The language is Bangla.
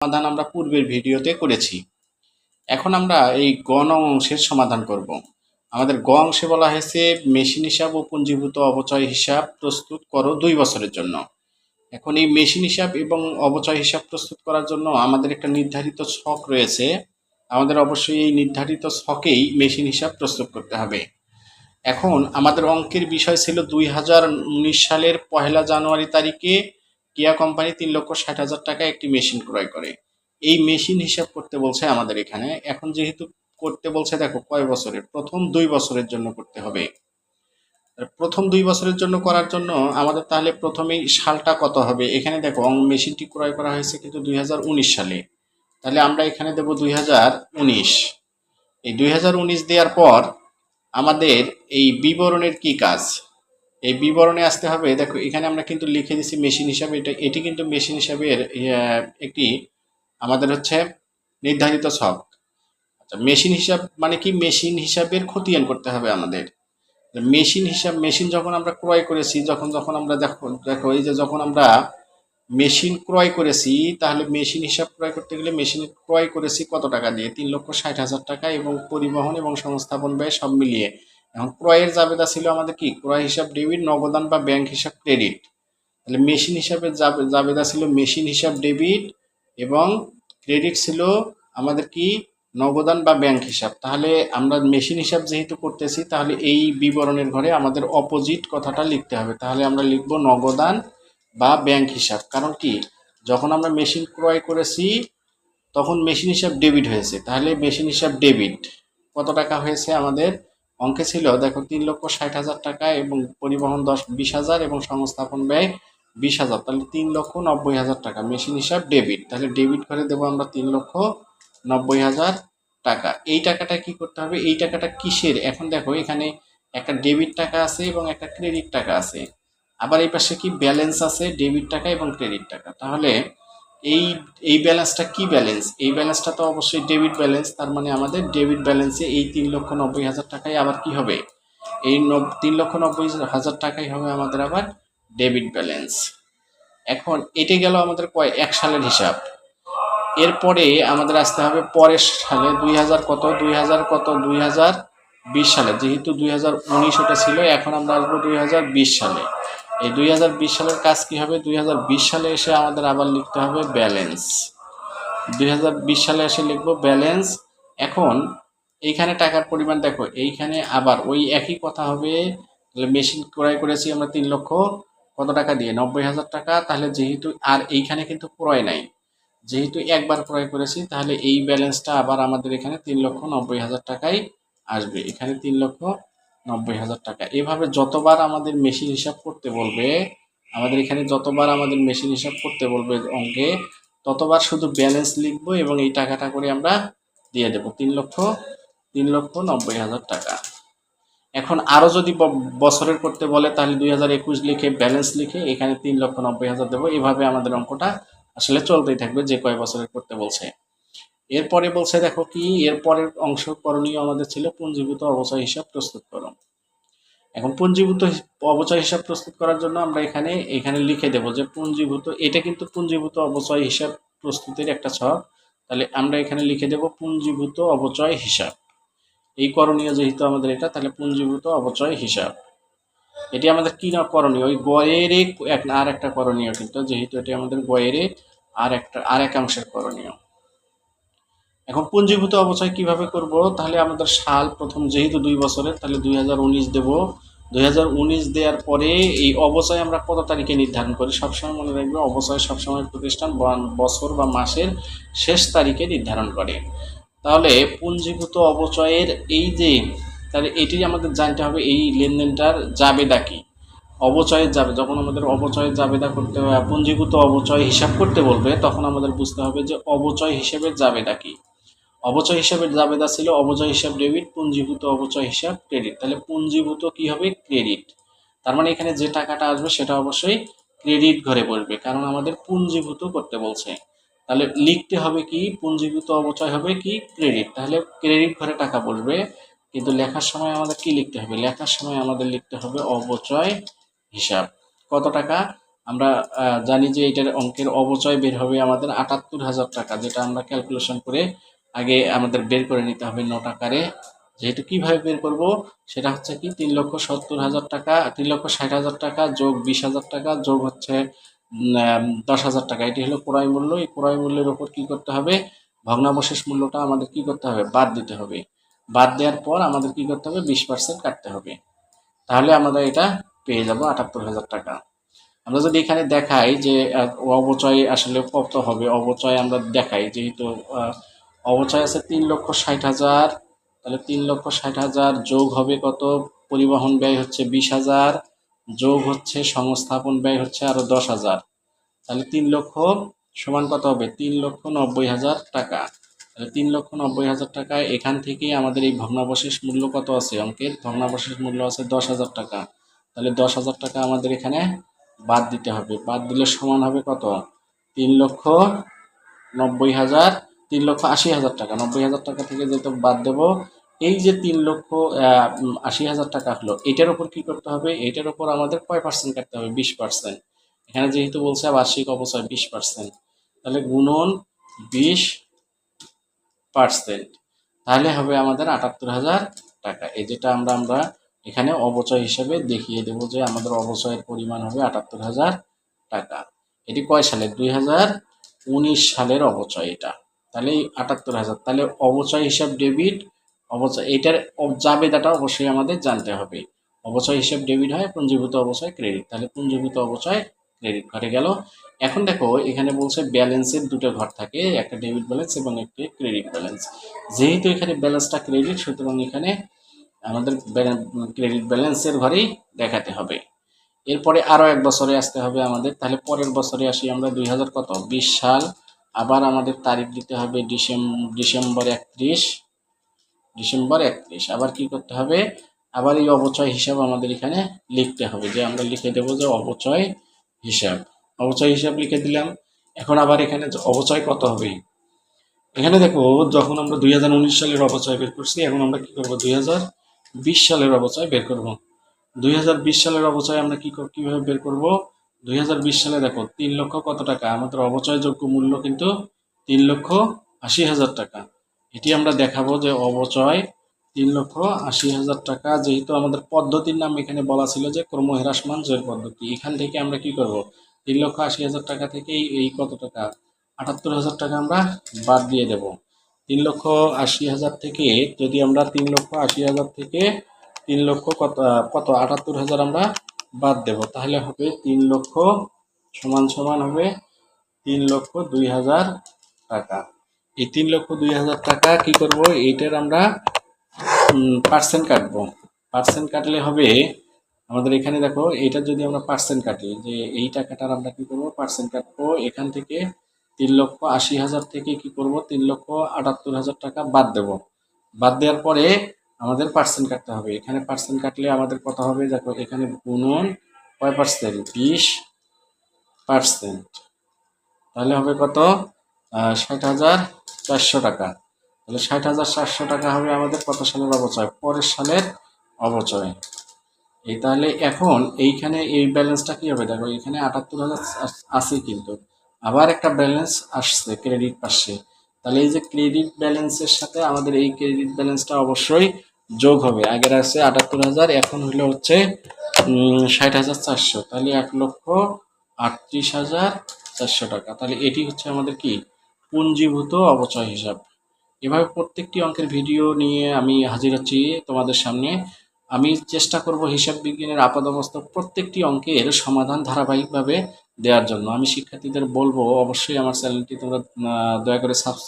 সমাধান আমরা পূর্বের ভিডিওতে করেছি। এখন আমরা এই গ নং অংশের সমাধান করব। আমাদের গ অংশে বলা হয়েছে, মেশিন হিসাব ও পুঞ্জীভূত অবচয় হিসাব প্রস্তুত করো দুই বছরের জন্য। এখন এই মেশিন হিসাব এবং অবচয় হিসাব প্রস্তুত করার জন্য আমাদের একটা নির্ধারিত ছক রয়েছে। আমাদের অবশ্যই এই নির্ধারিত ছকেই মেশিন হিসাব প্রস্তুত করতে হবে। এখন আমাদের অঙ্কের বিষয় ছিল দুই হাজার উনিশ সালের পহেলা জানুয়ারি তারিখে কিয়া কোম্পানি তিন লক্ষ ষাট হাজার টাকা একটি মেশিন ক্রয় করে। এই মেশিন হিসাব করতে বলছে আমাদের এখানে। এখন যেহেতু করতে বলছে, দেখো, কয় বছরের? প্রথম দুই বছরের জন্য করতে হবে। প্রথম দুই বছরের জন্য করার জন্য আমাদের তাহলে প্রথমেই সালটা কত হবে? এখানে দেখো মেশিনটি ক্রয় করা হয়েছে কিন্তু দুই হাজার উনিশ সালে। তাহলে আমরা এখানে দেবো দুই এই দুই হাজার উনিশ দেওয়ার পর আমাদের এই বিবরণের কি কাজ? এই বিবরণে আসতে হবে। দেখো, এখানে আমরা কিন্তু লিখে দিছি মেশিন হিসাবে। এটা, এটি কিন্তু মেশিন হিসাবে একটি আমাদের হচ্ছে নির্ধারিত ছক। আচ্ছা মেশিন হিসাব মানে কি? মেশিন হিসাবের খতিয়ান করতে হবে আমাদের। মেশিন হিসাব মেশিন যখন আমরা ক্রয় করেছি, যখন যখন আমরা দেখো দেখো, এই যে যখন আমরা মেশিন ক্রয় করেছি, তাহলে মেশিন হিসাব ক্রয় করতে গেলে মেশিন ক্রয় করেছি কত টাকা দিয়ে? তিন লক্ষ ষাট হাজার টাকা এবং পরিবহন এবং সংস্থাপন ব্যয় সব মিলিয়ে। এখন ক্রয়ের জাবেদা ছিল আমাদের কি? ক্রয় হিসাব ডেবিট, নগদান বা ব্যাংক হিসাব ক্রেডিট। তাহলে মেশিন হিসাবে জাবে- জাবেদা ছিল মেশিন হিসাব ডেবিট এবং ক্রেডিট ছিল আমাদের কি? নগদান বা ব্যাংক হিসাব। তাহলে আমরা মেশিন হিসাব যেহেতু করতেছি, তাহলে এই বিবরণের ঘরে আমাদের অপোজিট কথাটা লিখতে হবে। তাহলে আমরা লিখব নগদান বা ব্যাংক হিসাব। কারণ কি? যখন আমরা মেশিন ক্রয় করেছি, তখন মেশিন হিসাব ডেবিট হয়েছে। তাহলে মেশিন হিসাব ডেবিট কত টাকা হয়েছে আমাদের? অঙ্কে ছিল, দেখো, তিন লক্ষ ষাট হাজার টাকা এবং পরিবহন দশ, বিশ হাজার এবং সংস্থাপন ব্যয় বিশ হাজার। তাহলে তিন লক্ষ নব্বই হাজার টাকা। মেশিন হিসাব ডেবিট। তাহলে ডেবিট করে দেবো আমরা তিন লক্ষ নব্বই হাজার টাকা। এই টাকাটা কি করতে হবে? এই টাকাটা কিসের? এখন দেখো, এখানে একটা ডেবিট টাকা আছে এবং একটা ক্রেডিট টাকা আছে। আবার এই পাশে কি ব্যালেন্স আছে? ডেবিট টাকা এবং ক্রেডিট টাকা। তাহলে এই এই ব্যালেন্সটা কি ব্যালেন্স এই ব্যালেন্সটা তো অবশ্যই ডেবিট ব্যালেন্স তার মানে আমাদের ডেবিট ব্যালেন্সে এই তিন লক্ষ নব্বই হাজার টাকাই আবার কি হবে? এই তিন লক্ষ নব্বই হাজার টাকাই হবে আমাদের আবার ডেবিট ব্যালেন্স এখন এটি গেল আমাদের কয়? এক সালের হিসাব। এরপরে আমাদের আসতে হবে পরের সালে, দুই হাজার কত? দুই হাজার কত? দুই হাজার বিশ সালে। যেহেতু দুই হাজার উনিশ ওটা ছিল, এখন আমরা আসব দুই হাজার বিশ সালে। এই দুই হাজার বিশ সালের কাজ কি হবে? দুই হাজার বিশ সালে এসে আমাদের আবার লিখতে হবে ব্যালেন্স। দুই হাজার বিশ সালে এসে লিখব ব্যালেন্স। এখন এইখানে টাকার পরিমাণ দেখো, এইখানে আবার ওই একই কথা হবে। মেশিন ক্রয় করেছি আমরা তিন লক্ষ, কত টাকা দিয়ে? নব্বই হাজার টাকা। তাহলে যেহেতু আর এইখানে কিন্তু ক্রয় নাই, যেহেতু একবার ক্রয় করেছি, তাহলে এই ব্যালেন্সটা আবার আমাদের এখানে তিন লক্ষ নব্বই হাজার টাকাই আসবে। এখানে তিন লক্ষ নব্বই হাজার টাকা। এভাবে যতবার আমাদের মেশিন হিসাব করতে বলবে, আমাদের এখানে যতবার আমাদের মেশিন হিসাব করতে বলবে অঙ্কে, ততবার শুধু ব্যালেন্স লিখব এবং এই টাকাটা করে আমরা দিয়ে দেবো। তিন লক্ষ তিন লক্ষ নব্বই হাজার টাকা। এখন আরও যদি বছরের করতে বলে, তাহলে দুই হাজার একুশ লিখে ব্যালেন্স লিখে এখানে তিন লক্ষ নব্বই হাজার দেবো। এভাবে আমাদের অঙ্কটা আসলে চলতেই থাকবে যে কয় বছরের করতে বলছে। এরপরে বলছে, দেখো কি এরপরের অংশ করণীয় আমাদের ছিল পুঞ্জীভূত অবচয় হিসাব প্রস্তুত করো এখন পুঞ্জীভূত অবচয় হিসাব প্রস্তুত করার জন্য আমরা এখানে এখানে লিখে দেব যে পুঞ্জীভূত, এটা কিন্তু পুঞ্জীভূত অবচয় হিসাব প্রস্তুতির একটা ছক। তাহলে আমরা এখানে লিখে দেব পুঞ্জীভূত অবচয় হিসাব। এই করণীয় যেহেতু আমাদের এটা, তাহলে পুঞ্জীভূত অবচয় হিসাব। এটি আমাদের কি না করণীয়? ওই গয়ের আর একটা করণীয় কিন্তু, যেহেতু এটি আমাদের গয়ের আর একটা, আর একাংশের করণীয়। এখন পুঞ্জীভূত অবচয় কীভাবে করব? তাহলে আমাদের সাল প্রথম যেহেতু দুই বছরের, তাহলে দুই হাজার উনিশ দেবো। দুই হাজার উনিশ দেওয়ার পরে এই অবচয় আমরা কত তারিখে নির্ধারণ করি? সবসময় মনে রাখবে অবচয় সবসময় প্রতিষ্ঠান বছর বা মাসের শেষ তারিখে নির্ধারণ করে। তাহলে পুঞ্জীভূত অবচয়ের এই যে, তাহলে এটি আমাদের জানতে হবে, এই লেনদেনটার জাবেদা কি? অবচয়ের যাবে যখন আমাদের অবচয়ের জাবেদা করতে হবে পুঞ্জীভূত অবচয় হিসাব করতে বলবে, তখন আমাদের বুঝতে হবে যে অবচয় হিসেবে জাবেদা কি। অবচয় হিসাবের জাবেদা ছিল অবচয় হিসাব ডেবিট, পুঞ্জীভূত অবচয় হিসাব ক্রেডিট। তাহলে পুঞ্জীভূত কি হবে? ক্রেডিট। তার মানে এখানে যে টাকাটা আসবে সেটা অবশ্যই ক্রেডিট ঘরে পড়বে কারণ আমাদের পুঞ্জীভূত করতে বলছে। তাহলে লিখতে হবে কি? পুঞ্জীভূত অবচয় হবে কি? ক্রেডিট। তাহলে ক্রেডিট ঘরে টাকা পড়বে কিন্তু লেখার সময় আমাদের কি লিখতে হবে? লেখার সময় আমাদের লিখতে হবে অবচয় হিসাব। কত টাকা? আমরা জানি যে এটার অঙ্কের অবচয় বের হবে আমাদের আটাত্তর হাজার টাকা, যেটা আমরা ক্যালকুলেশন করে আগে আমাদের বের করে নিতে হবে নোট আকারে। যেহেতু কীভাবে বের করব, সেটা হচ্ছে কি তিন লক্ষ সত্তর হাজার টাকা, তিন লক্ষ ষাট হাজার টাকা যোগ বিশ হাজার টাকা, যোগ হচ্ছে দশ হাজার টাকা। এটি হলো ক্রয় মূল্য। এই ক্রয় মূল্যের উপর কি করতে হবে? ভগ্নাবশেষ মূল্যটা আমাদের কি করতে হবে? বাদ দিতে হবে। বাদ দেওয়ার পর আমাদের কি করতে হবে? বিশ পার্সেন্ট কাটতে হবে। তাহলে আমরা এটা পেয়ে যাব আটাত্তর হাজার টাকা। আমরা যদি এখানে দেখাই যে অবচয় আসলে কত হবে? অবচয় আমরা দেখাই, যেহেতু অবচয় আছে তিন লক্ষ ষাট হাজার। তাহলে তিন লক্ষ ষাট হাজার যোগ হবে কত? পরিবহন ব্যয় হচ্ছে বিশ হাজার। যোগ হচ্ছে সংস্থাপন ব্যয় হচ্ছে আরও দশ হাজার। তাহলে তিন লক্ষ সমান কত হবে? তিন লক্ষ নব্বই হাজার টাকা। তাহলে তিন লক্ষ নব্বই হাজার টাকা। এখান থেকে আমাদের এই ভগ্নাবশেষ মূল্য কত আছে অঙ্কের? ভগ্নাবশেষ মূল্য আছে দশ হাজার টাকা। তাহলে দশ হাজার টাকা আমাদের এখানে বাদ দিতে হবে। বাদ দিলে সমান হবে কত? তিন লক্ষ নব্বই হাজার তিন লক্ষ আশি হাজার টাকা, নব্বই হাজার টাকা থেকে যেহেতু বাদ দেবো, এই যে তিন লক্ষ আশি হাজার টাকা হলো, এটার উপর কি করতে হবে? এটার উপর আমাদের কয় পার্সেন্ট কাটতে হবে? বিশ পার্সেন্ট এখানে যেহেতু বলছে বার্ষিক অবচয় বিশ পার্সেন্ট তাহলে গুণন বিশ পার্সেন্ট তাহলে হবে আমাদের আটাত্তর হাজার টাকা। এই যেটা আমরা আমরা এখানে অবচয় হিসেবে দেখিয়ে দেবো যে আমাদের অবচয়ের পরিমাণ হবে আটাত্তর হাজার টাকা। এটি কয় সালের? দুই হাজার উনিশ সালের অবচয় এটা। তাহলে আটাত্তর হাজার। তাহলে অবচয় হিসাব ডেবিট, অবচয় এটার জাবেদাটা অবশ্যই আমাদের জানতে হবে। অবচয় হিসাব ডেবিট হয় পুঞ্জীভূত অবচয় ক্রেডিট। তাহলে পুঞ্জীভূত অবচয় ক্রেডিট ঘরে গেল। এখন দেখো, এখানে বলছে ব্যালেন্সের দুটো ঘর থাকে, একটা ডেবিট ব্যালেন্স এবং একটি ক্রেডিট ব্যালেন্স। যেহেতু এখানে ব্যালেন্সটা ক্রেডিট, সুতরাং এখানে আমাদের ক্রেডিট ব্যালেন্সের ঘরেই দেখাতে হবে। এরপরে আরও এক বছরে আসতে হবে আমাদের। তাহলে পরের বছরে আসি আমরা দুই হাজার কত? বিশ সাল। আবার আমাদের তারিখ দিতে হবে ডিসেম, ডিসেম্বর একত্রিশ। ডিসেম্বর একত্রিশ। আবার কি করতে হবে? আবার এই অবচয় হিসাব আমাদের এখানে লিখতে হবে যে আমরা লিখে দেবো যে অবচয় হিসাব। অবচয় হিসাব লিখে দিলাম। এখন আবার এখানে অবচয় কত হবে? এখানে দেখো, যখন আমরা দুই হাজার উনিশ সালের অবচয় বের করছি, এখন আমরা কি করব? দুই হাজার বিশ সালের অবচয় বের করব। দুই হাজার বিশ সালের অবচয় আমরা কি, কীভাবে বের করব? দুই হাজার বিশ সালে দেখো, তিন লক্ষ কত টাকা? আমাদের অবচয়যোগ্য মূল্য কিন্তু তিন লক্ষ আশি হাজার টাকা। এটি আমরা দেখাবো যে অবচয় তিন লক্ষ আশি হাজার টাকা, যেহেতু আমাদের পদ্ধতির নাম এখানে বলা ছিল যে ক্রম হ্রাসমান জয়ের পদ্ধতি। এখান থেকে আমরা কি করব? তিন লক্ষ আশি হাজার টাকা থেকে এই- কত টাকা? আটাত্তর হাজার টাকা আমরা বাদ দিয়ে দেব। তিন লক্ষ আশি হাজার থেকে যদি আমরা তিন লক্ষ আশি হাজার থেকে তিন লক্ষ কত কত? আটাত্তর হাজার আমরা বাদ দেব। তাহলে হবে তিন লক্ষ সমান সমান হবে তিন লক্ষ দুই হাজার টাকা। এই তিন লক্ষ দুই হাজার টাকা কি করব? এইটার আমরা পার্সেন্ট কাটবো। পার্সেন্ট কাটলে হবে, আমাদের এখানে দেখো এইটা যদি আমরা পার্সেন্ট কাটি, যে এই টাকাটার আমরা কি করব? পার্সেন্ট কাটবো। এখান থেকে তিন লক্ষ আশি হাজার থেকে কি করব? তিন লক্ষ আটাত্তর হাজার টাকা বাদ দেব। বাদ দেওয়ার পরে আমাদের পার্সেন্ট কাটতে হবে। এখানে পার্সেন্ট কাটলে আমাদের কত হবে? দেখো, এখানে গুণন কয় পার্সেন্ট বিশ পার্সেন্ট তাহলে হবে কত? ষাট হাজার চারশো টাকা। তাহলে ষাট হাজার চারশো টাকা হবে আমাদের কত সালের অবচয়? পরের সালের অবচয়। এই তাহলে এখন এইখানে এই ব্যালেন্সটা কি হবে? দেখো, এখানে আটাত্তর হাজার আছে কিন্তু। আবার একটা ব্যালেন্স আসছে ক্রেডিট পাশে। তাহলে এই যে ক্রেডিট ব্যালেন্সের সাথে আমাদের এই ক্রেডিট ব্যালেন্সটা অবশ্যই যোগ হবে। আগের আছে আটাত্তর হাজার, এখন হলো হচ্ছে ষাট হাজার চারশো। তাহলে এক লক্ষ আটত্রিশ হাজার চারশো টাকা। তাহলে এটি হচ্ছে আমাদের কি? পুঞ্জীভূত অবচয় হিসাব। এভাবে প্রত্যেকটি অঙ্কের ভিডিও নিয়ে আমি হাজির হচ্ছি তোমাদের সামনে। আমি চেষ্টা করব হিসাব বিজ্ঞানের আপাদমস্তক প্রত্যেকটি অঙ্কের সমাধান ধারাবাহিকভাবে দেওয়ার জন্য। আমি শিক্ষার্থীদের বলব, অবশ্যই আমার চ্যানেলটি তোমরা দয়া করে সাবস্ক্রাইব